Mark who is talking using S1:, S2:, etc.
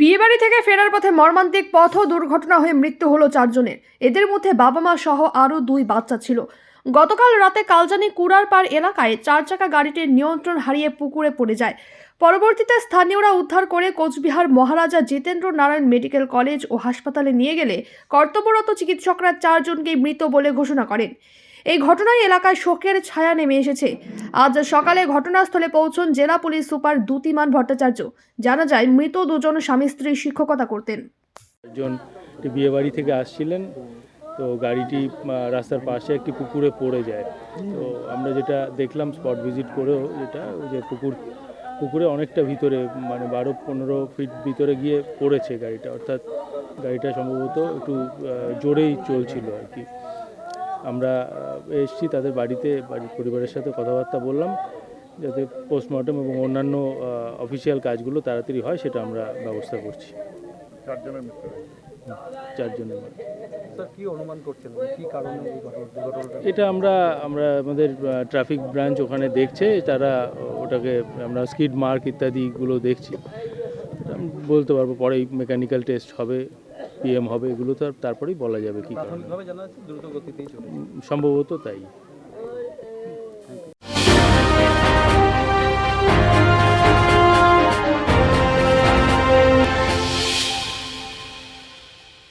S1: বিয়েবাড়ি থেকে ফেরার পথে মর্মান্তিক পথ দুর্ঘটনা হয়ে মৃত্যু হলো চারজনের এদের মধ্যে বাবা মা সহ আরও দুই বাচ্চা ছিল গতকাল রাতে কালজানি কুড়ার পার এলাকায় চার চাকা গাড়িটির নিয়ন্ত্রণ হারিয়ে পুকুরে পড়ে যায় পরবর্তীতে স্থানীয়রা উদ্ধার করে কোচবিহার মহারাজা জিতেন্দ্র নারায়ণ মেডিকেল কলেজ ও হাসপাতালে নিয়ে গেলে কর্তব্যরত চিকিৎসকরা চারজনকেই মৃত বলে ঘোষণা করেন এই ঘটনায় এলাকায় শোকের ছায়া নেমে এসেছে আজ সকালে ঘটনাস্থলে পৌঁছন জেলা পুলিশ সুপার দুতিমান ভট্টাচার্য জানা যায় মৃত দুজন স্বামী স্ত্রী শিক্ষকতা করতেন
S2: একজন বিয়ে বাড়ি থেকে আসছিলেন তো গাড়িটি রাস্তার পাশে একটি পুকুরে পড়ে যায় তো আমরা যেটা দেখলাম স্পট ভিজিট করেও যেটা যে পুকুর পুকুরে অনেকটা ভিতরে মানে বারো পনেরো ফিট ভিতরে গিয়ে পড়েছে গাড়িটা অর্থাৎ গাড়িটা সম্ভবত একটু জোরেই চলছিল আর কি আমরা এসছি তাদের বাড়িতে বাড়ির পরিবারের সাথে কথাবার্তা বললাম যাতে পোস্টমর্টম এবং অন্যান্য অফিসিয়াল কাজগুলো তাড়াতাড়ি হয় সেটা আমরা ব্যবস্থা করছি চারজনের চারজনের এটা আমরা আমরা আমাদের ট্রাফিক ব্রাঞ্চ ওখানে দেখছে তারা ওটাকে আমরা স্কিড মার্ক ইত্যাদিগুলো দেখছি বলতে পারবো পরে মেকানিক্যাল টেস্ট হবে পিএম হবে এগুলো তো তারপরেই বলা যাবে কি সম্ভবত তাই